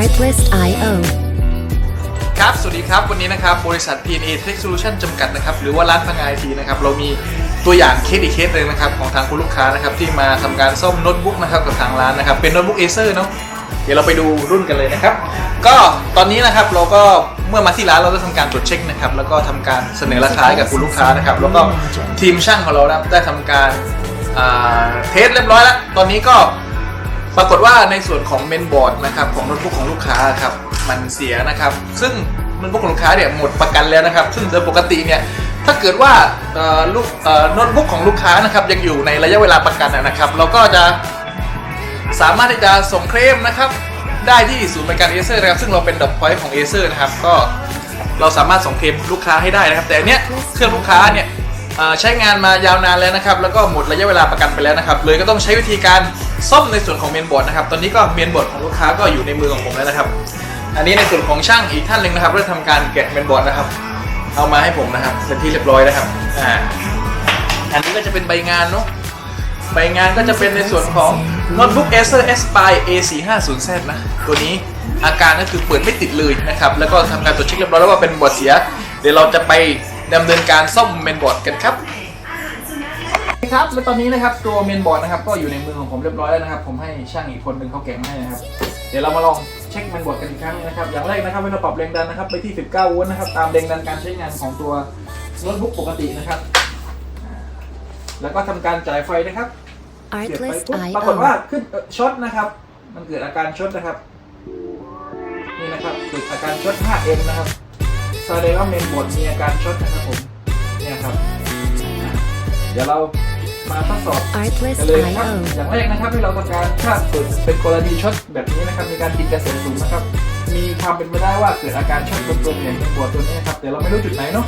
Artlist.io. ครับ สวัสดีครับ วันนี้นะครับ บริษัท PNA Tech Solution จำกัดนะครับ หรือว่าร้านพังไอทีนะครับ เรามีตัวอย่างเคสอีกเคสหนึ่งนะครับ ของทางคุณลูกค้านะครับ ที่มาทำการซ่อมโน้ตบุ๊กนะครับ กับทางร้านนะครับ เป็นโน้ตบุ๊ก Acer เนาะ เดี๋ยวเราไปดูรุ่นกันเลยนะครับ ก็ตอนนี้นะครับเราก็เมื่อมาที่ร้านเราได้ทำการตรวจเช็คนะครับ แล้วก็ทำการเสนอราคาให้กับคุณลูกค้านะครับ แล้วก็ทีมช่างของเรานะครับได้ทำการอ่าเทสเรียบร้อยแล้ว ตอนนี้ก็ ปรากฏว่าในส่วนของเมนบอร์ดนะครับของโน้ตบุ๊กของลูกค้าครับมันเสียนะครับ ซึ่งโน้ตบุ๊กของลูกค้าเนี่ยหมดประกันแล้วนะครับ ซึ่งโดยปกติเนี่ยถ้าเกิดว่าลูกโน้ตบุ๊กของลูกค้านะครับยังอยู่ในระยะเวลาประกันนะครับ เราก็จะสามารถที่จะส่งเคลมนะครับได้ที่ศูนย์บริการเอเซอร์นะครับซึ่งเราเป็นดอกพอยต์ของเอเซอร์นะครับก็เราสามารถส่งเคลมลูกค้าให้ได้นะครับ แต่อันเนี้ยเครื่องลูกค้าเนี่ยใช้งานมายาวนานแล้วนะครับ แล้วก็หมดระยะเวลาประกันไปแล้วนะครับ เลยก็ต้องใช้วิธีการ ซ่อมในส่วนของเมนบอร์ดนะครับ ตอนนี้ก็เมนบอร์ดของลูกค้าก็อยู่ในมือของผมแล้วนะครับ อันนี้ในส่วนของช่างอีกท่านหนึ่งนะครับได้ทำการแกะเมนบอร์ดนะครับ เอามาให้ผมนะครับเป็นที่เรียบร้อยนะครับ อ่า อันนี้ก็จะเป็นใบงานเนาะ ใบงานก็จะเป็นในส่วนของโน้ตบุ๊ก Acer Aspire A450Z นะ ตัวนี้อาการก็คือเปิดไม่ติดเลยนะครับ แล้วก็ทำการตรวจเช็คเรียบร้อยแล้วว่าเป็นบอร์ดเสีย เดี๋ยวเราจะไปดำเนินการซ่อมเมนบอร์ดกันครับ ครับและตอนนี้นะครับตัวเมนบอร์ดนะครับก็อยู่ในมือของผมเรียบร้อยแล้วนะครับ ผมให้ช่างอีกคนหนึ่งเขาแกะมาให้นะครับ เดี๋ยวเรามาลองเช็คเมนบอร์ดกันอีกครั้งนะครับ อย่างแรกนะครับเวลาปรับแรงดันนะครับไปที่ 19 โวลต์นะครับตามแรงดันการใช้งานของตัวโน้ตบุ๊กปกตินะครับอ่าแล้วก็ทำการจ่ายไฟนะครับเสียบไปปุ๊บปรากฏว่า Artlist.io. ขึ้นเอ่อช็อตนะครับ มันเกิดอาการช็อตนะครับนี่นะครับเกิดอาการช็อต 5M นะครับแสดงว่าเมนบอร์ดมีอาการช็อตนะครับผมเนี่ยครับอะเดี๋ยวเรา มาทดสอบกันเลยนะครับ Artlist.io. อย่างแรกนะครับที่เราต้องการถ้าเกิดเป็นกรณีช็อตแบบนี้นะครับมีการติดกระแสสูงนะครับ มีความเป็นไปได้ว่าเกิดอาการช็อตบนตัวแผงเมนบอร์ดตัวนี้นะครับแต่เราไม่รู้จุดไหนเนาะ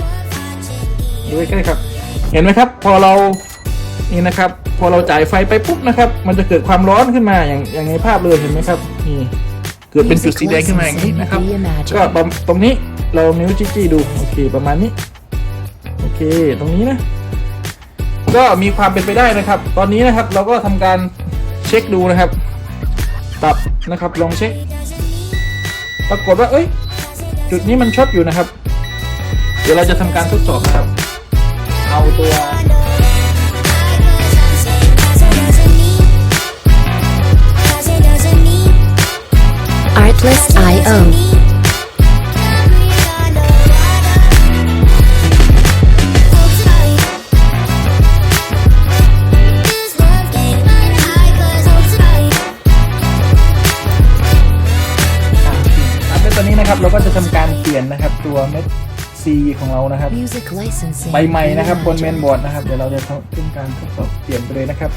ดูใกล้ๆครับ เห็นไหมครับ พอเรานี่นะครับ พอเราจ่ายไฟไปปุ๊บนะครับ มันจะเกิดความร้อนขึ้นมาอย่างอย่างในภาพเลยเห็นไหมครับนี่เกิดเป็นจุดสีแดงขึ้นมาอย่างนี้นะครับ ก็ตรงตรงนี้เรานิ้วจี้ๆดูโอเคประมาณนี้ โอเค ตรงนี้นะ ก็มีความเป็นไปได้นะครับ ตอนนี้นะครับเราก็ทำการเช็คดูนะครับปรับนะครับลองเช็ค ปรากฏว่าเอ้ย จุดนี้มันช็อตอยู่นะครับ เดี๋ยวเราจะทำการทดสอบนะครับ เอาตัว Artlist.io. เราก็จะทำการเปลี่ยนนะครับตัวเม็ดซีของเรานะครับ Music licensing. ใบใหม่นะครับบนเมนบอร์ดนะครับ เดี๋ยวเราจะทำขึ้นการทดสอบเปลี่ยนไปเลยนะครับ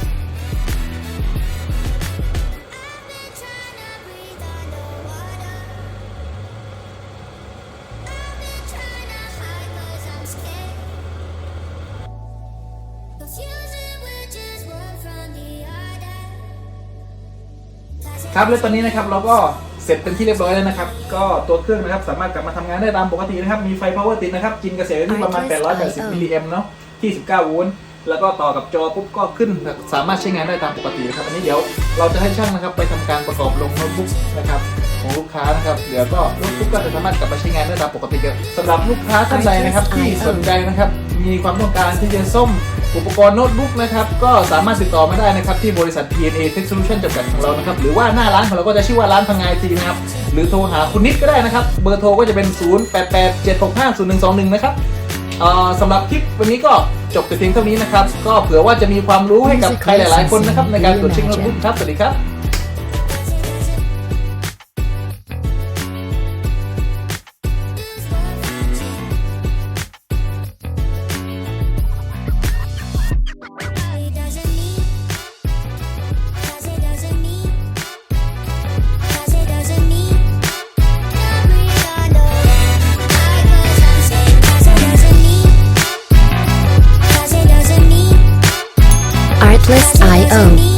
ครับและตอนนี้นะครับเราก็ เสร็จเป็นที่เรียบร้อยแล้วนะครับ ก็ตัวเครื่องนะครับสามารถกลับมาทำงานได้ตามปกตินะครับ มีไฟ power ติดนะครับ กินกระแสอยู่ที่ประมาณ 880 มิลลิแอมป์เนาะที่ 19 โวลต์ แล้วก็ต่อกับจอปุ๊บก็ขึ้น สามารถใช้งานได้ตามปกตินะครับ อันนี้เดี๋ยวเราจะให้ช่างนะครับไปทำการประกอบลงโน้ตบุ๊กนะครับของลูกค้านะครับ เดี๋ยวก็โน้ตบุ๊กก็จะสามารถกลับมาใช้งานได้ตามปกติครับสำหรับลูกค้าท่านใดนะครับที่สนใจนะครับ มีความต้องการที่จะซ่อม อุปกรณ์โน้ตบุ๊กนะครับก็สามารถติดต่อมาได้นะครับที่บริษัท TNA Tech Solution จำกัดของเรานะครับหรือว่าหน้าร้านของเราก็จะชื่อว่าร้านพังงายทีนะครับหรือโทรหาคุณนิดก็ได้นะครับ เบอร์โทรก็จะเป็น 0887650121 นะครับสำหรับคลิปวันนี้ก็จบแต่เพียงเท่านี้นะครับ ก็เผื่อว่าจะมีความรู้ให้กับใครหลายๆคนนะครับในการตรวจเช็คโน้ตบุ๊กครับสวัสดีครับ 嗯。